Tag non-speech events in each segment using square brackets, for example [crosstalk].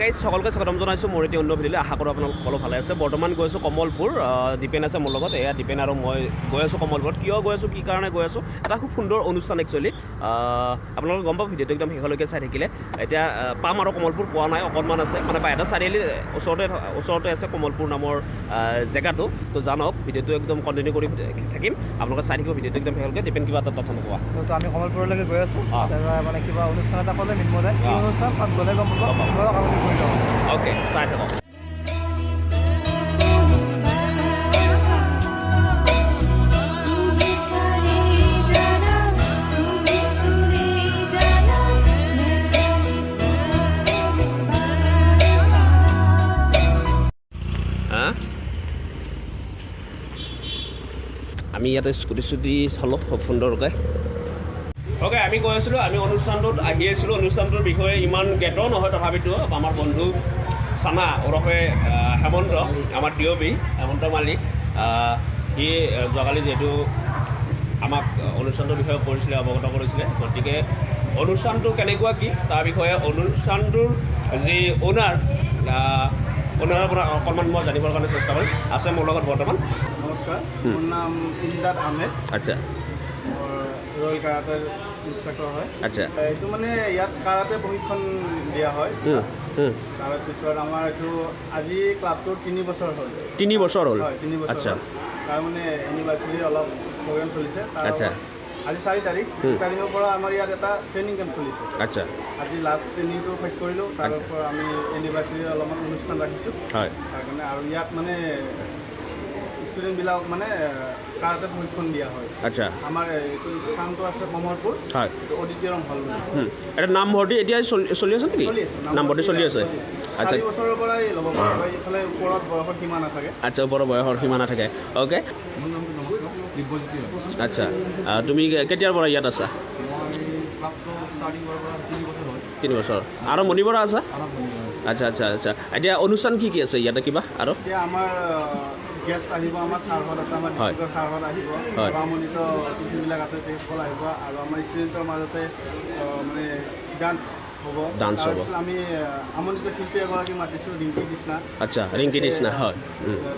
Guys সকলোকে স্বাগতম জনাইছোঁ। মোৰ এতিয়া অন্য ভিডিঅ'লৈ আশা কৰোঁ আপোনালোক সকলো ভালে আছে। বৰ্তমান গৈ আছোঁ কমলপুৰ। দীপেন আছে মোৰ লগত। এয়া দীপেন আৰু মই গৈ আছোঁ কমলপুৰত। কিয় গৈ আছোঁ কি কাৰণে গৈ আছোঁ এটা খুব সুন্দৰ অনুষ্ঠান একচুৱেলি আপোনালোকে গম পাব ভিডিঅ'টো একদম শেষলৈকে চাই থাকিলে। এতিয়া পাম আৰু কমলপুৰ পোৱা নাই অকণমান আছে। মানে বাইদেউ চাৰিআলি ওচৰতে ওচৰতে আছে কমলপুৰ নামৰ জেগাটো। তো জানক ভিডিঅ'টো একদম কণ্টিনিউ কৰি থাকিম। আপোনালোকে চাই থাকিব ভিডিঅ'টো একদম শেষলৈকে। দীপেন কিবা এটা তথ্য নকোৱা তো আমি কমলপুৰলৈকে গৈ আছোঁ। মানে কিবা অনুষ্ঠান এটা ক'লে কি অনুষ্ঠান? তাত গ'লে গম পাব। Okay, আমি ইয়াতে স্কুটি চুটি চলোঁ খুব সুন্দৰকৈ। অ'কে আমি কৈ আছিলোঁ আমি অনুষ্ঠানটোত আহি আছিলোঁ। অনুষ্ঠানটোৰ বিষয়ে ইমান জ্ঞাত নহয় তথাপিতো আমাৰ বন্ধু চানা ওৰফে হেমন্ত আমাৰ ডিঅ'বি হেমন্ত মালিক সি যোৱাকালি যিহেতু আমাক অনুষ্ঠানটোৰ বিষয়ে কৰিছিলে অৱগত কৰিছিলে। গতিকে অনুষ্ঠানটো কেনেকুৱা কি তাৰ বিষয়ে অনুষ্ঠানটোৰ যি অ'নাৰ অ'নাৰৰ পৰা অকণমান মই জানিবৰ কাৰণে চেষ্টা কৰিম। আছে মোৰ লগত বৰ্তমান। নমস্কাৰ মোৰ নাম ইমদাদ আহমেদ। আচ্ছা। মোৰ ৰয়েল কাৰাটেৰ ইনষ্ট্ৰাক্টৰ হয়। আচ্ছা। এইটো মানে ইয়াত কাৰাটে প্ৰশিক্ষণ দিয়া হয়। তাৰপিছত আমাৰ এইটো আজি ক্লাবটোৰ তিনি বছৰ হ'ল। তিনি বছৰ হ'ল? হয় তিনি বছৰ আচ্ছা। হ'ল। মানে ইউনিভাৰ্চিটিৰ অলপ প্ৰগ্ৰেম চলিছে। আচ্ছা। আজি চাৰি তাৰিখ। তাৰিখৰ পৰা আমাৰ ইয়াত এটা ট্ৰেইনিং কেম্প চলিছে। আচ্ছা। আজি লাষ্ট ট্ৰেইনিংটো শেষ কৰিলোঁ। তাৰ পৰা আমি ইউনিভাৰ্চিটিৰ অলপমান অনুষ্ঠান ৰাখিছোঁ। হয়। তাৰ কাৰণে আৰু ইয়াত মানে ষ্টুডেণ্টবিলাকক মানে কাৰাটে প্ৰশিক্ষণ দিয়া হয়। আচ্ছা। আমাৰ এইটো স্থানটো আছে কমলপুৰ হয়। অডিটৰিয়াম হল। এটা নামভৰ্তি এতিয়া চলি- আছে নেকি? নামভৰ্তি চলি আছে। আচ্ছা। বছৰৰ পৰাই ল'ব পৰা এইফালে ওপৰত বয়সৰ সীমা নাথাকে। আচ্ছা ওপৰৰ বয়সৰ সীমা নাথাকে। অ'কে। আচ্ছা। তুমি কেতিয়াৰ পৰা ইয়াত আছা? তিনি বছৰ আৰু মণিবৰা আছা? আচ্ছা আচ্ছা আচ্ছা। এতিয়া অনুষ্ঠান কি কি আছে ইয়াতে কিবা আৰু? আমাৰ গেষ্ট আহিব আমাৰ ছাৰহঁত আছে আমাৰ। ডিষ্ট্ৰিক্টৰ ছাৰহঁত আহিব। আমন্ত্ৰিত অতিথিবিলাক আছে তেখেতসকল আহিব আৰু আমাৰ ষ্টুডেণ্টৰ মাজতে মানে ডান্স হ'ব Dance হ'ব। আমি আমন্ত্ৰিত শিল্পী এগৰাকী মাতিছোঁ ৰিংকি কৃষ্ণা। আচ্ছা ৰিংকি কৃষ্ণা হয়।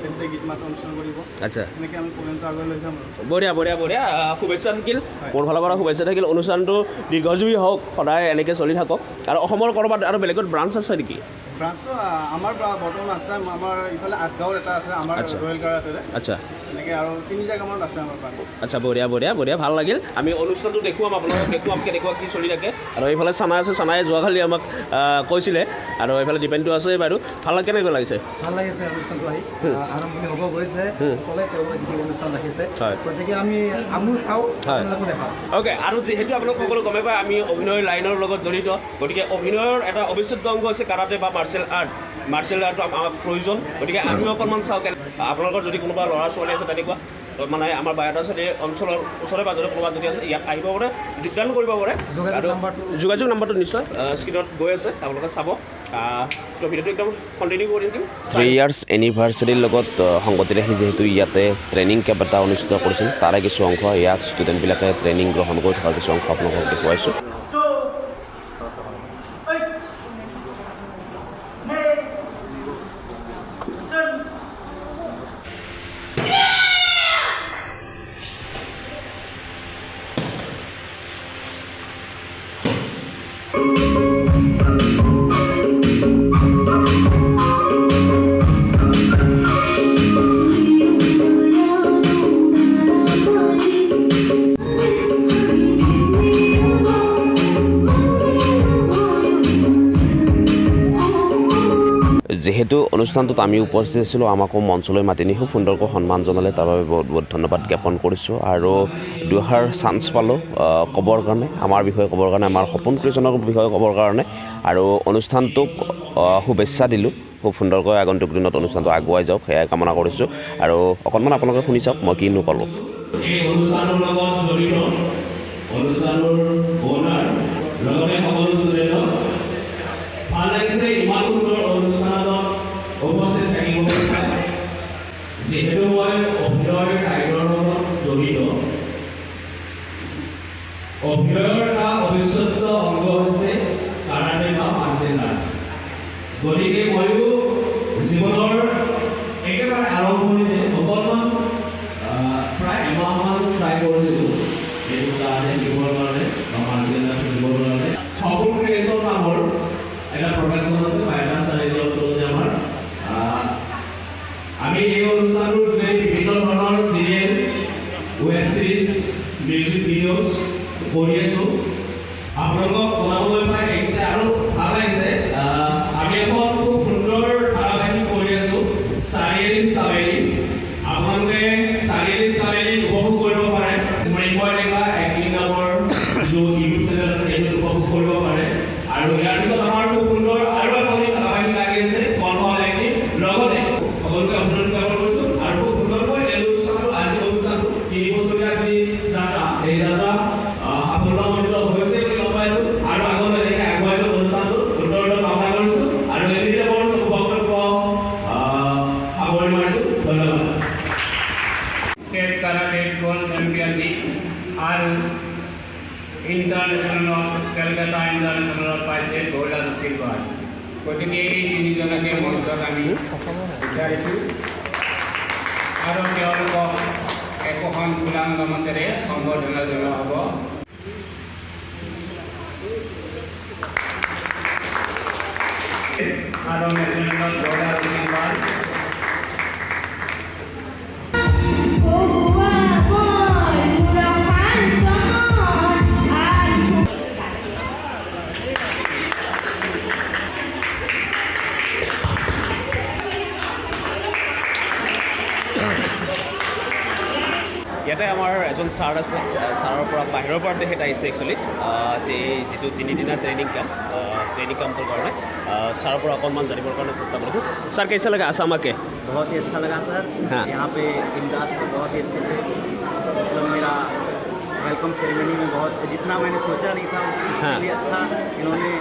তেখেতে গীত মাত অনুষ্ঠান কৰিব আচ্ছা। এনেকৈ আমি প্ৰগ্ৰেমটো আগুৱাই লৈ যাম বঢ়িয়া বঢ়িয়া বঢ়িয়া। শুভেচ্ছা থাকিল। মোৰ ফালৰ পৰা শুভেচ্ছা থাকিল। অনুষ্ঠানটো দীৰ্ঘজীৱী হওক সদায় এনেকৈ চলি থাকক। আৰু অসমৰ ক'ৰবাত আৰু বেলেগত ব্ৰাঞ্চ আছে নেকি? ব্ৰাঞ্চটো আমাৰ বৰ্তমান আছে। আমাৰ ইফালে আঠগাঁৱত এটা আছে আমাৰ। ৰয়েল আচ্ছা। এনেকৈ আৰু তিনি জেগামানত আছে আমাৰ ব্ৰাঞ্চ আচ্ছা বঢ়িয়া বঢ়িয়া বঢ়িয়া ভালো লাগিল। আমি অনুষ্ঠানটো দেখুৱাম আপোনালোকক দেখুৱাম কেনেকুৱা কি চলি থাকে। আৰু এইফালে চানা আছে চানাই যোৱাকালি আমাক কৈছিলে। আৰু এইফালে ডিপেণ্ডটো আছে বাৰু। ভালো লাগে কেনেকুৱা লাগিছে? ভালো লাগিছে অনুষ্ঠানটো আহি। আৰম্ভণি হ'ব গৈছে। হুম। তেওঁলোকে যি অনুষ্ঠান ৰাখিছে। গতিকে আমি আমিও চাওঁ। আপোনালোকো দেখাওঁ। অ'কে আৰু যিহেতু আপোনালোক সকলো গমে পায় আমি অভিনয় লাইনৰ লগত জড়িত। গতিকে অভিনয়ৰ এটা অবিচ্ছেদ্য অংগ হৈছে কাৰাটে বা মাৰ্চেল আৰ্ট। মাৰ্চেল আৰ্টটো আমাক প্ৰয়োজন। গতিকে আমি অকণমান চাওঁ আপোনালোকৰ যদি কোনোবা ল'ৰা ছোৱালী আছে তেনেকুৱা মানে আমাৰ বায়'ডা চাইডে অঞ্চলৰ ওচৰে পাঁজৰে ক'ৰবাত যদি আছে ইয়াত আহিব পাৰে যোগদান কৰিব পাৰে। যোগাযোগ নাম্বাৰটো- যোগাযোগ নাম্বাৰটো নিশ্চয় স্ক্ৰীণত গৈ আছে আপোনালোকে চাব। ত' ভিডিঅ'টো একদম কণ্টিনিউ কৰি থাকিম থ্ৰী ইয়াৰ্ছ এনিভাৰ্চাৰীৰ লগত সংগতি ৰাখি যিহেতু ইয়াতে ট্ৰেইনিং কেম্প এটা অনুষ্ঠিত কৰিছিল তাৰে কিছু অংশ ইয়াত ষ্টুডেণ্টবিলাকে ট্ৰেইনিং গ্ৰহণ কৰি থকাৰ কিছু অংশ আপোনালোকক দেখুৱাইছোঁ। যিহেতু অনুষ্ঠানটোত আমি উপস্থিত আছিলোঁ, আমাকো মঞ্চলৈ মাতি নি খুব সুন্দৰকৈ সন্মান জনালে তাৰ বাবে বহুত বহুত ধন্যবাদ জ্ঞাপন কৰিছোঁ। আৰু দুষাৰ চান্স পালোঁ ক'বৰ কাৰণে, আমাৰ বিষয়ে ক'বৰ কাৰণে, আমাৰ সপোন কৃষ্ণৰ বিষয়ে ক'বৰ কাৰণে। আৰু অনুষ্ঠানটোক শুভেচ্ছা দিলোঁ। খুব সুন্দৰকৈ আগন্তুক দিনত অনুষ্ঠানটো আগুৱাই যাওক, সেয়াই কামনা কৰিছোঁ। আৰু অকণমান আপোনালোকে শুনি চাওক, মই কিনো ক'লোঁ। অনুষ্ঠানৰ লগত সকলো ষ্টুডেণ্টক ভালো লাগিছে, ইমান সুন্দৰ অনুষ্ঠানত উপস্থিত থাকিব পাই যিহেতু মই অভিনয় কাৰ্যৰ লগত জড়িত। অভিনয়ৰ এটা অবিচ্ছেদ্য অংগ হৈছে কাৰাটে বা মাৰ্চেল আৰ্ট গতিকে ময়ো জীৱনৰ একেবাৰে আৰম্ভণিতে অকণমান আহ, প্ৰায় এমাহমান ট্ৰাই কৰিছিলোঁ এইটো কাৰণে শিকিবৰ কাৰণে বা মাৰ্জিয়েল আৰ্ট শিকিবৰ কাৰণে সপোন ক্ৰিয়েশ্যন নামৰ এটা প্ৰডাকশ্যন আছে বাইনা চাৰিআলি অঞ্চলতে আমাৰ আহ, আমি এই অনুষ্ঠানটোৰ যোগেদি বিভিন্ন ধৰণৰ চিৰিয়েল মিউজিক ভিডিঅ'জ কৰি আছোঁ আপোনালোকক জনাবলৈ পাই এইকেইটা আৰু ভালো লাগিছে। আমি এখন খুব সুন্দৰ ধাৰাবাহিক কৰি আছোঁ চাৰিআলি চাবেলি আপোনালোকে চাৰিআলি চাবেলি উপভোগ কৰিব পাৰে মৃন্ময় ডেকা এক্টিং নামৰ যিটো ইউটিউব চেনেল আছে সেইটোত উপভোগ কৰিব পাৰে আৰু ইয়াৰ পিছত আমাৰ খুব সুন্দৰ আৰু এখনি ধাৰাবাহিক লাগি আছে কৰ্ম এক্টিং লগতে সকলোকে অভিনন্দন জ্ঞাপন কৰিছোঁ আৰু খুব সুন্দৰকৈ এই অনুষ্ঠানটো আজি অনুষ্ঠানটো তিনি বছৰীয়া যি যাত্ৰা এই যাত্ৰা আহ, সাফল্যমণ্ডিত হৈছে বুলি গম পাইছোঁ আৰু আগলৈ এনেকৈ আগুৱাই যোৱা অনুষ্ঠানটো সুন্দৰকৈ কামনা কৰিছোঁ আৰু এনেদৰে মোৰ চব বক্তব্য আহ, সামৰি মাৰিছোঁ ধন্যবাদ স্টেট কারাটে গোল্ড চ্যাম্পিয়নশিপ আর ইন্টারন্যাশনাল কলকাতা ইন্টারন্যাশনাল পাইছে আৰু চিলভাৰ গতিকে এই তিনিজনকে মঞ্চত আমি বিচাৰিছোঁ আৰু তেওঁলোকক একোখন ফুলাংগ মতেৰে সম্বৰ্ধনা জনোৱা হ'ব। আৰু নেশ্যনেল গোল্ড আৰু আছে আহ, ছাৰৰ পৰা বাহিৰৰ পৰা তেখেত আহিছে একচুৱেলি যিটো তিনিদিনীয়া ট্ৰেইনিং কেম্প ট্ৰেইনিং কেম্পৰ কাৰণে আহ, ছাৰৰ পৰা অকণমান জানিবৰ কাৰণে চেষ্টা কৰিছোঁ ছাৰ কেইচা লাগে আছামাকে बहुत ही अच्छा लगा सर हाँ। यहाँ पे इमदाद से बहुत ही अच्छे से मतलब मेरा वेलकम सेरेमनी में बहुत जितना मैंने सोचा नहीं था उससे हाँ। भी अच्छा इन्होंने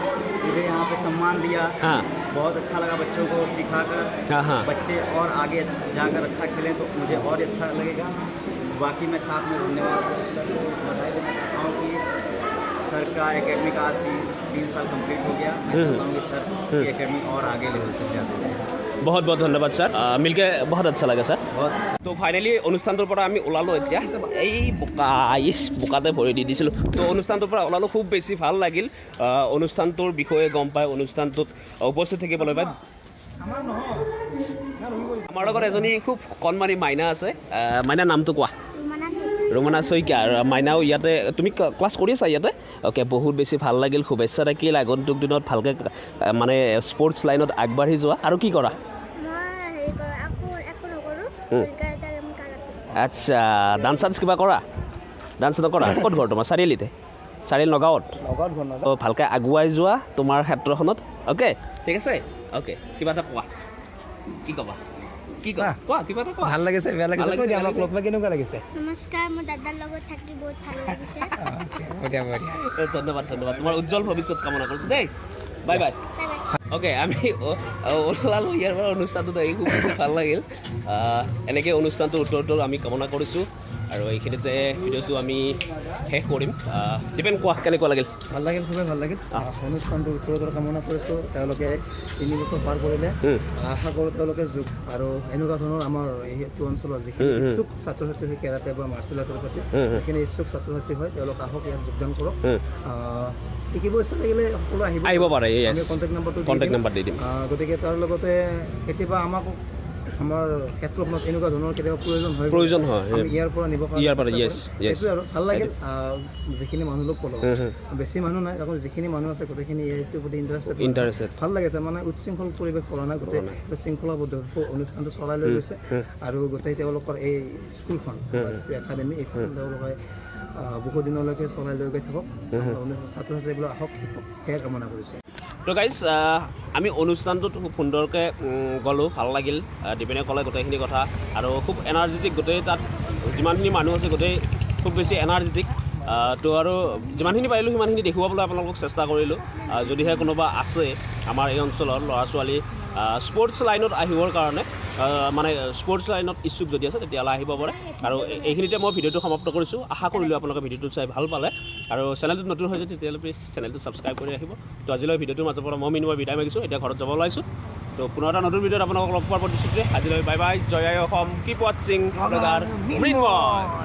मुझे यहाँ पे सम्मान दिया। हाँ। बहुत अच्छा लगा बच्चों को सिखाकर। हाँ हाँ। बच्चे और आगे जाकर अच्छा खेलें तो मुझे और अच्छा लगेगा। बाकी मैं साथ में रहने वाला सर को बधाई देना चाहता हूँ कि सर का एकेडमी का आज तीन साल कंप्लीट हो गया। मैं हम्म। चाहता हूँ कि सर हम्म। की एकेडमी और आगे लेवल तक जाते हैं বহুত বহুত ধন্যবাদ ছাৰ মিলকে বহুত আচ্ছা লাগে ছাৰ তো ফাইনেলি অনুষ্ঠানটোৰ পৰা আমি ওলালোঁ এতিয়া। এই বোকা ইছ বোকাতে ভৰি দি দিছিলোঁ। তো অনুষ্ঠানটোৰ পৰা ওলালোঁ খুব বেছি ভালো লাগিল। অনুষ্ঠানটোৰ বিষয়ে গম পাই অনুষ্ঠানটোত উপস্থিত থাকিবলৈ পাই। আমাৰ লগত এজনী খুব কণমানি মাইনা আছে। মাইনা নামটো কোৱা? ৰুমনা শইকীয়া মাইনাও ইয়াতে তুমি ক্লা- ক্লাছ কৰি আছা ইয়াতে? অ'কে বহুত বেছি ভালো লাগিল শুভেচ্ছা থাকিল আগন্তুক দিনত ভালকৈ মানে স্পৰ্টছ লাইনত আগবাঢ়ি যোৱা। আৰু কি কৰা? আচ্ছা ডান্স চান্স কিবা কৰা? ডান্স নকৰা? ক'ত ঘৰ তোমাৰ? চাৰিআলিতে? চাৰিআলি নগাঁৱত? অঁ ভালকৈ আগুৱাই যোৱা তোমাৰ ক্ষেত্ৰখনত। অ'কে ঠিক আছে? অ'কে কিবা এটা কোৱা। কি ক'বা? কি কোৱা কোৱা কিবা এটা কোৱা ভালো লাগিছে বেয়া লাগিছে কৈ দিয়া আমাক লগ পাই কেনেকুৱা লাগিছে নমস্কাৰ মোৰ দাদাৰ লগত থাকি বহুত ভালো লাগিছে বঢ়িয়া বঢ়িয়া ধন্যবাদ ধন্যবাদ তোমাৰ উজ্জ্বল ভৱিষ্যত কামনা কৰিছোঁ দেই bye bye bye bye okay [laughs] আমি ওলালোঁ ইয়াৰ পৰা অনুষ্ঠানটোত আহি খুব ভালো লাগিল। এনেকৈ অনুষ্ঠানটোৰ উত্তৰটো আমি কামনা কৰিছোঁ। আৰু এইখিনিতে ভিডিঅ'টো আমি শেষ কৰিম। ডিপেণ্ড কোৱা কেনেকুৱা লাগিল? ভালো লাগিল খুবেই ভালো লাগিল। আহ। অনুষ্ঠানটো উত্তৰোত্তৰ কামনা কৰিছোঁ। তেওঁলোকে তিনি বছৰ পাৰ কৰিলে। আশা কৰোঁ তেওঁলোকে যোগ আৰু এনেকুৱা ধৰণৰ আমাৰ এইটো অঞ্চলৰ যিখিনি। ইচ্ছুক ছাত্ৰ ছাত্ৰী কেৰাটে বা মাৰ্চেল আৰ্টৰ প্ৰতি। যিখিনি ইচ্ছুক ছাত্ৰ ছাত্ৰী হয় তেওঁলোক আহক ইয়াত যোগদান কৰক। শিকিব ইচ্ছা লাগিলে সকলো আহিব। আহিব পাৰে কণ্টেক্ট নাম্বাৰটো কণ্টেক্ট নাম্বাৰ দি দিম গতিকে তাৰ লগতে কেতিয়াবা আমাকো আমাৰ ক্ষেত্ৰখনত এনেকুৱা ধৰণৰ কেতিয়াবা প্ৰয়োজন হয়। প্ৰয়োজন হয় ইয়াৰ পৰা নিব ইয়াৰ পৰা, yes। আৰু। ভালো লাগিল যিখিনি মানুহ লগ পালোঁ। বেছি মানুহ নাই আকৌ যিখিনি মানুহ আছে গোটেইখিনি এইটোৰ প্ৰতি ইণ্টাৰেষ্টেড Interested। ভালো লাগিছে মানে উচ্ছৃংখল পৰিৱেশ কৰা নাই গোটেই শৃংখলাবদ্ধ অনুষ্ঠানটো চলাই লৈ গৈছে। আৰু গোটেই তেওঁলোকৰ এই স্কুলখন একাডেমি এইখন তেওঁলোকে আহ, বহু দিনলৈকে চলাই লৈ গৈ থাকক। ছাত্ৰ ছাত্ৰীবিলাক আহক শিকক। সেয়া কামনা কৰিছে। তো গাইজ আমি অনুষ্ঠানটোত খুব সুন্দৰকৈ গ'লোঁ, ভালো লাগিল। দীপেনে ক'লে গোটেইখিনি কথা। আৰু খুব এনাৰ্জেটিক গোটেই তাত যিমানখিনি মানুহ আছে, গোটেই খুব বেছি এনাৰ্জেটিক তো আৰু যিমানখিনি পাৰিলোঁ, সিমানখিনি দেখুৱাবলৈ আপোনালোকক চেষ্টা কৰিলোঁ। যদিহে কোনোবা আছে আমাৰ এই অঞ্চলৰ ল'ৰা ছোৱালী স্পৰ্টছ লাইনত আহিবৰ কাৰণে মানে স্পৰ্টছ লাইনত ইচ্ছুক যদি আছে তেতিয়াহ'লে আহিব পাৰে। আৰু এইখিনিতে মই ভিডিঅ'টো সমাপ্ত কৰিছোঁ। আশা কৰিলোঁ আপোনালোকে ভিডিঅ'টো চাই ভালো পালে। আৰু চেনেলটোত নতুন হৈছে তেতিয়াহ'লে প্লিজ চেনেলটো ছাবস্ক্ৰাইব কৰি ৰাখিব। তো আজিলৈ ভিডিঅ'টোৰ মাজৰ পৰা মই মিনিময় বিদায় মাগিছোঁ। এতিয়া ঘৰত যাব ওলাইছোঁ। তো পুনৰ এটা নতুন ভিডিঅ'ত আপোনালোকক লগ পোৱাৰ প্ৰতিশ্ৰুতিৰে আজিলৈ বাই বাই জয় অসম। কিপ ৱাচিং মৃন্ময়।